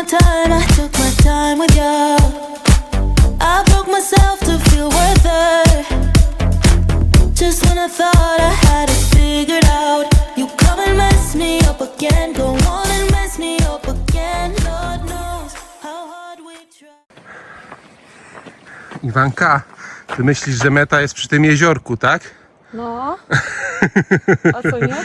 my time, I took my time with you. I broke myself to feel worth it. Just when I thought I had it figured out, you come and mess me up again. Go on and mess me up again. Lord knows how hard we try. Iwanka, ty myślisz, że meta jest przy tym jeziorku, tak? No. A co nie?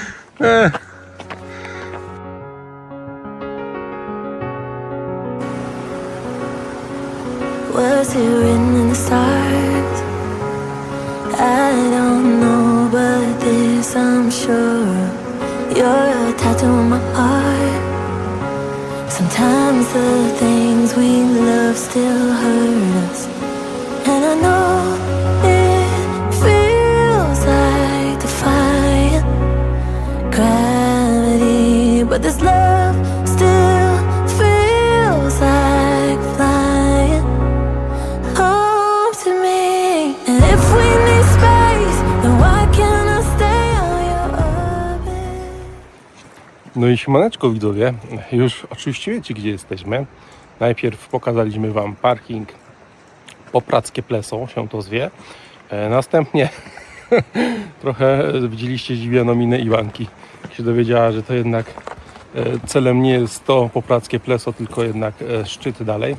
I'm sure. You're a tattoo on my heart. Sometimes the things we love still hurt No i siemaneczko widzowie, już oczywiście wiecie gdzie jesteśmy. Najpierw pokazaliśmy Wam parking Poprackie Pleso, się to zwie. E, Następnie trochę widzieliście zdziwioną minę Iwanki. Się dowiedziała, że to jednak e, celem nie jest to Poprackie Pleso, tylko jednak e, szczyt dalej.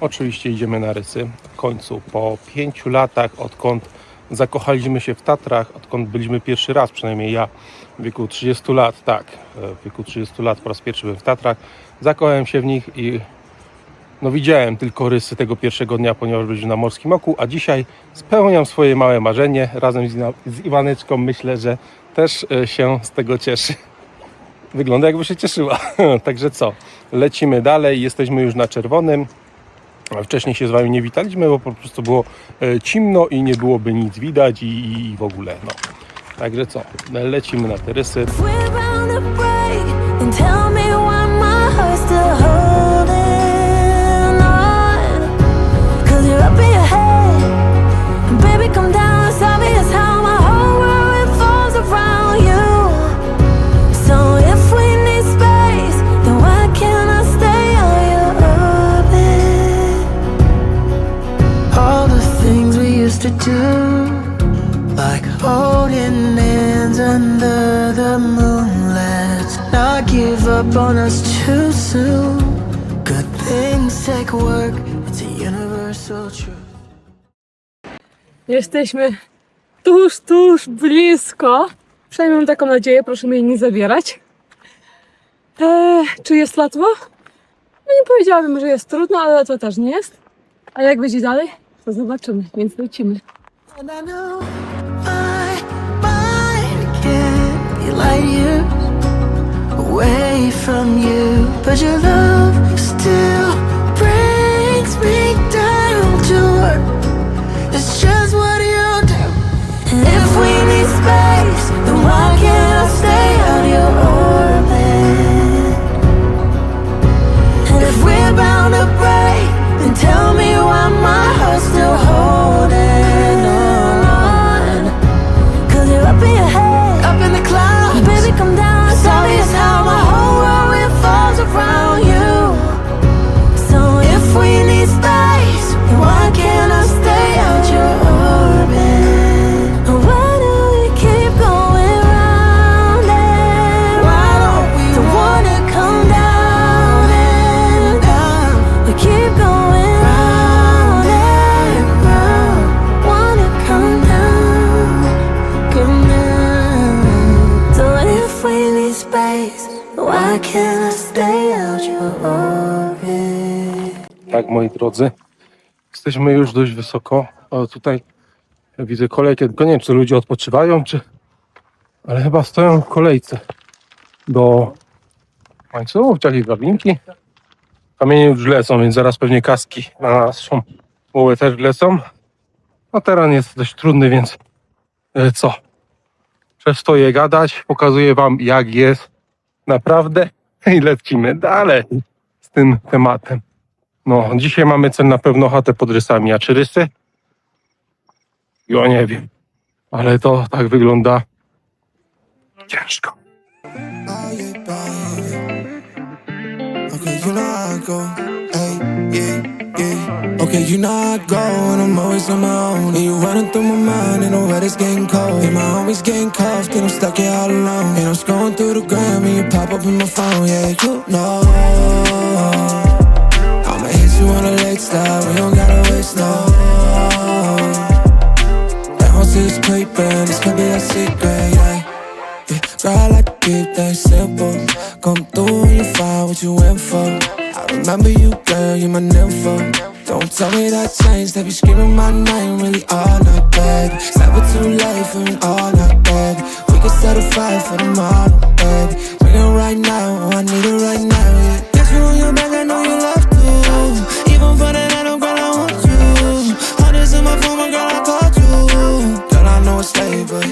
Oczywiście idziemy na rysy. W końcu po pięciu latach, odkąd zakochaliśmy się w Tatrach, odkąd byliśmy pierwszy raz, przynajmniej ja w wieku 30 lat, tak, e, w wieku 30 lat po raz pierwszy byłem w Tatrach, zakochałem się w nich i no widziałem tylko rysy tego pierwszego dnia, ponieważ byliśmy na Morskim Oku, a dzisiaj spełniam swoje małe marzenie. Razem z, z Iwaneczką myślę, że też e, się z tego cieszy. Wygląda jakby się cieszyła. Także co, lecimy dalej, jesteśmy już na czerwonym. Wcześniej się z Wami nie witaliśmy, bo po prostu było e, cimno i nie byłoby nic widać i, i w ogóle. No. Także co, lecimy na te rysy. Give up on us too soon. Good things take work, it's a universal truth. Jesteśmy tuż, tuż, blisko. Przynajmniej mam taką nadzieję, proszę mnie nie zabierać. Eee, czy jest łatwo? No nie powiedziałabym, że jest trudno, ale to też nie jest. A jak będzie dalej? To zobaczymy, więc lecimy. And I know But your Tak, moi drodzy, jesteśmy już dość wysoko. O, tutaj widzę kolejkę, tylko nie wiem, czy ludzie odpoczywają, czy... Ale chyba stoją w kolejce do łańcuchów, czy jakieś drabinki. Kamienie już lecą, więc zaraz pewnie kaski na naszą połowę też lecą. No teren jest dość trudny, więc e, co? Przestoję gadać, pokazuję wam jak jest naprawdę i lecimy dalej z tym tematem. No, dzisiaj mamy cel na pewno chatę pod rysami, a czy rysy? Ja nie wiem, ale to tak wygląda ciężko. Okay, you know I go. Hey, yeah, yeah. Okay, you know I go, and I'm always on my own. And you running through my mind, and the weather's getting cold. And my homies getting cuffed, and I'm stuck here all alone. And I'm scrolling through the gram, and you pop up in my phone, yeah, you know. I'ma hit you on a late slide, we don't gotta waste no. Won't see us creeping, this could be a secret, yeah. Yeah, girl, I like keep things simple. Come through when you find what you went for. Remember you, girl, you my nympho. Don't tell me that changed, they be screaming my name really all night. It's never too late for an all night, baby. We can set a fire for the morning, baby. Bring it right now, oh, I need it right now, yeah. Get you on your back, I know you love to. Even for the night, oh, girl, I want you. Hundreds in my phone, my girl, I called you. Girl, I know it's late, but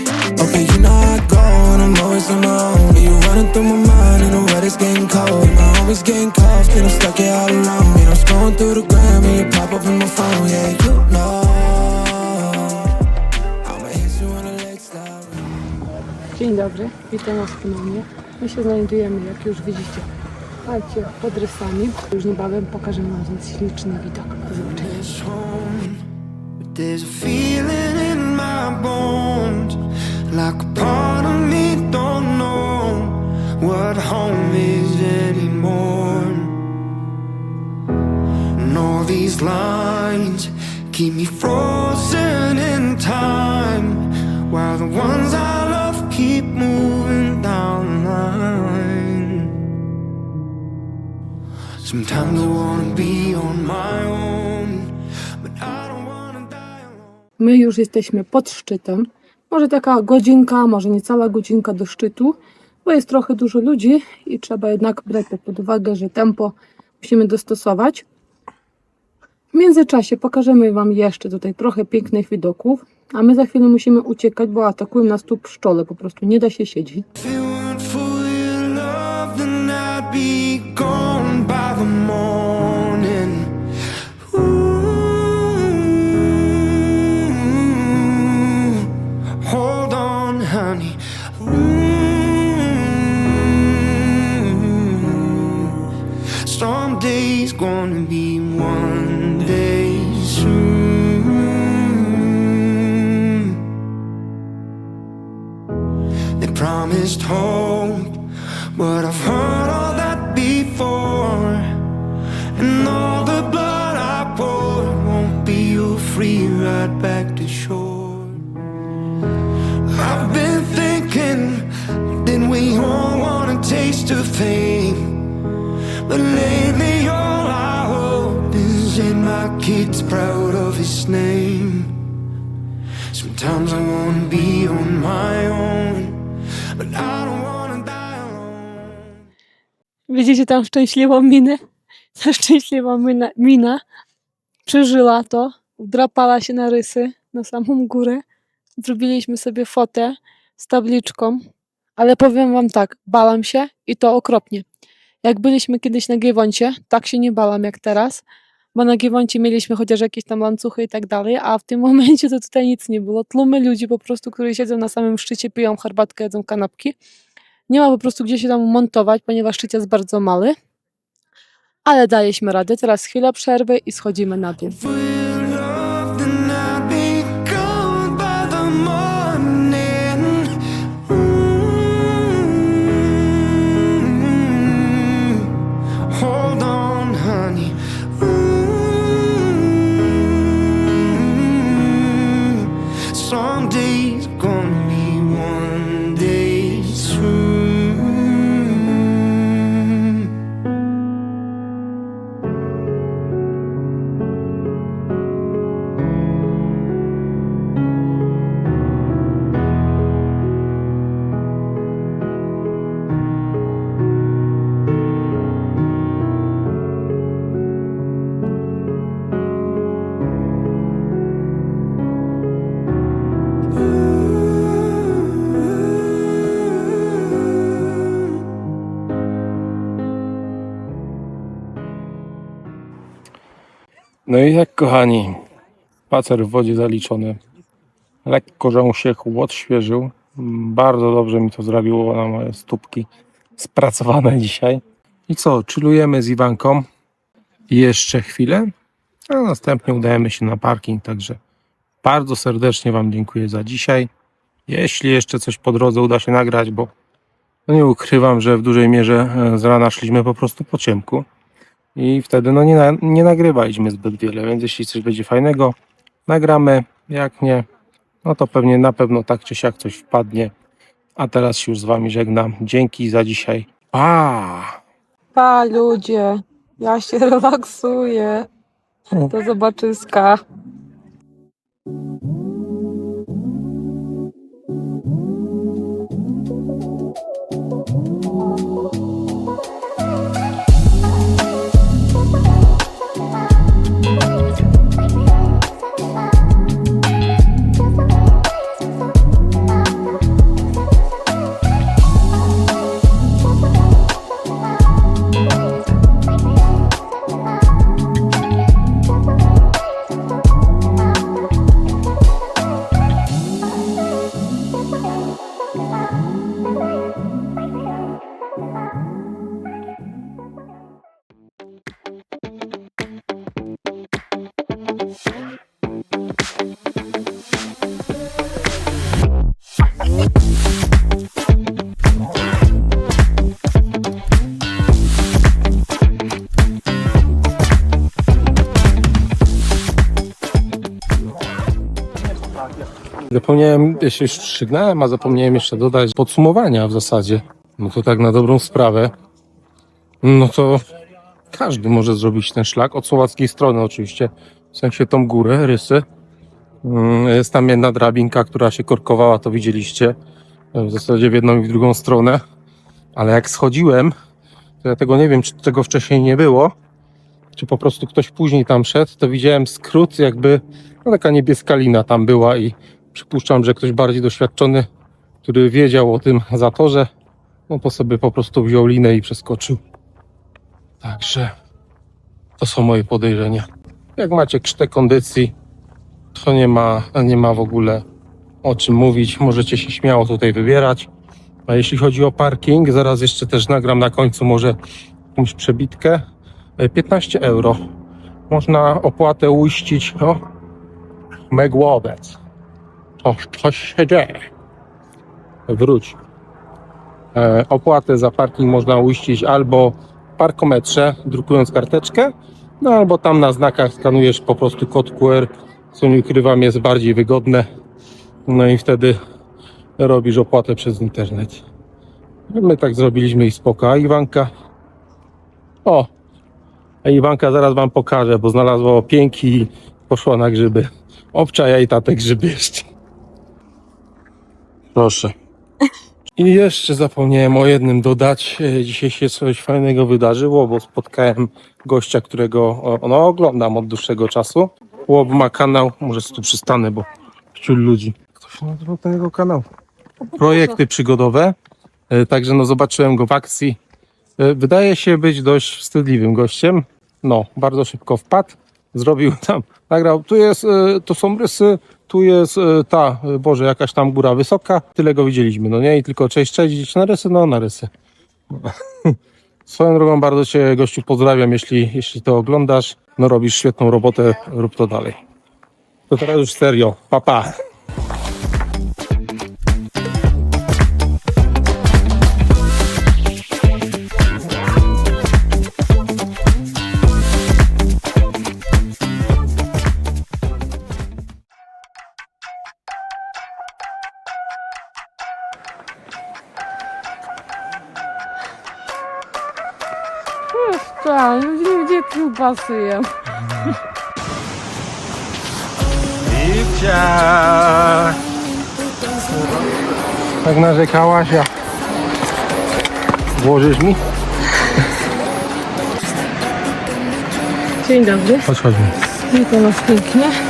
okay, you know I go, and I'm always on my own. You running through my mind, and the weather's getting cold. And homies getting cuffed, and I'm stuck here all alone. And I'm scrolling through the gram, and you pop up in my phone, yeah, you know. Dzień dobry, witam Was ponownie. My się znajdujemy, jak już widzicie, patrzcie, pod rysami. Już niebawem pokażę Wam ten śliczny widok. Do zobaczenia. What home is anymore. And all these lines keep me frozen in time, while the ones I love keep moving down the line. Sometimes I wanna be on my own, but I don't wanna die alone. My już jesteśmy pod szczytem. Może taka godzinka, może niecała godzinka do szczytu, bo jest trochę dużo ludzi i trzeba jednak brać to pod uwagę, że tempo musimy dostosować. W międzyczasie pokażemy Wam jeszcze tutaj trochę pięknych widoków, a my za chwilę musimy uciekać, bo atakują nas tu pszczoły, po prostu nie da się siedzieć. Someday's gonna be one day soon. They promised hope, but I've heard all that before. And all the blood I poured won't be your free ride back to shore. I've been thinking that we all want a taste of fame. But lately, kid's proud of his name. Sometimes I wanna be on my own, but I don't wanna die alone. Widzicie tam szczęśliwą minę? Ta szczęśliwa mina, mina przeżyła to, wdrapała się na rysy, na samą górę. Zrobiliśmy sobie fotę z tabliczką, ale powiem wam tak, bałam się i to okropnie. Jak byliśmy kiedyś na Giewoncie, tak się nie bałam jak teraz, bo na Giewoncie mieliśmy chociaż jakieś tam łańcuchy i tak dalej, a w tym momencie to tutaj nic nie było. Tłumy ludzi po prostu, którzy siedzą na samym szczycie, piją herbatkę, jedzą kanapki. Nie ma po prostu gdzie się tam montować, ponieważ szczyt jest bardzo mały. Ale daliśmy radę. Teraz chwila przerwy i schodzimy na dół. No i tak, kochani, spacer w wodzie zaliczony. Lekko, że się chłód świeżył. Bardzo dobrze mi to zrobiło na moje stópki spracowane dzisiaj. I co, chillujemy z Iwanką jeszcze chwilę, a następnie udajemy się na parking, także bardzo serdecznie Wam dziękuję za dzisiaj. Jeśli jeszcze coś po drodze uda się nagrać, bo no nie ukrywam, że w dużej mierze e, z rana szliśmy po prostu po ciemku i wtedy no nie, na, nie nagrywaliśmy zbyt wiele, więc jeśli coś będzie fajnego, nagramy, jak nie, no to pewnie na pewno tak czy siak coś wpadnie. A teraz się już z Wami żegnam. Dzięki za dzisiaj. Pa! Pa ludzie, ja się relaksuję. Do zobaczyska. Zapomniałem, ja się już przygnałem, a zapomniałem jeszcze dodać podsumowania w zasadzie. No to tak na dobrą sprawę. No to każdy może zrobić ten szlak, od słowackiej strony oczywiście, w sensie tą górę, rysy. Mm, Jest tam jedna drabinka, która się korkowała, to widzieliście, w zasadzie w jedną i w drugą stronę. Ale jak schodziłem, to ja tego nie wiem, czy tego wcześniej nie było, czy po prostu ktoś później tam szedł, to widziałem skrót, jakby no taka niebieska lina tam była i przypuszczam, że ktoś bardziej doświadczony, który wiedział o tym zatorze, no to sobie po prostu wziął linę i przeskoczył. Także to są moje podejrzenia. Jak macie krztę kondycji, to nie ma, nie ma w ogóle o czym mówić. Możecie się śmiało tutaj wybierać. A jeśli chodzi o parking, zaraz jeszcze też nagram na końcu może jakąś przebitkę. E, 15 euro. Można opłatę uiścić. O, Megłowiec. To coś się dzieje. Wróć. E, opłatę za parking można uiścić albo w parkometrze, drukując karteczkę, no albo tam na znakach skanujesz po prostu kod QR, co nie ukrywam jest bardziej wygodne. No i wtedy robisz opłatę przez internet. My tak zrobiliśmy i spoko. A Iwanka? O! A Iwanka zaraz wam pokażę, bo znalazła opięki i poszła na grzyby. Obczaja i tatek grzyby jeszcze. Proszę. I jeszcze zapomniałem o jednym dodać. E, Dzisiaj się coś fajnego wydarzyło, bo spotkałem gościa, którego no, oglądam od dłuższego czasu. Chłop ma kanał, może tu przystanę, bo wśród ludzi. Jak to się nazywa ten jego kanał? Projekty przygodowe. E, Także no zobaczyłem go w akcji. E, Wydaje się być dość wstydliwym gościem. No, bardzo szybko wpadł. Zrobił tam, nagrał, tu jest, e, to są rysy, tu jest e, ta, e, Boże, jakaś tam góra wysoka. Tyle go widzieliśmy, no nie? I tylko cześć, cześć, idziecie na rysy? No, na rysy. Swoją drogą bardzo Cię, gościu, pozdrawiam, jeśli, jeśli to oglądasz. No robisz świetną robotę, rób to dalej. To teraz już serio. Pa, pa. Jem. Lipcia! Tak narzekałaś, ja. Włożysz mi? Dzień dobry. Chodź, chodźmy. Witam was pięknie.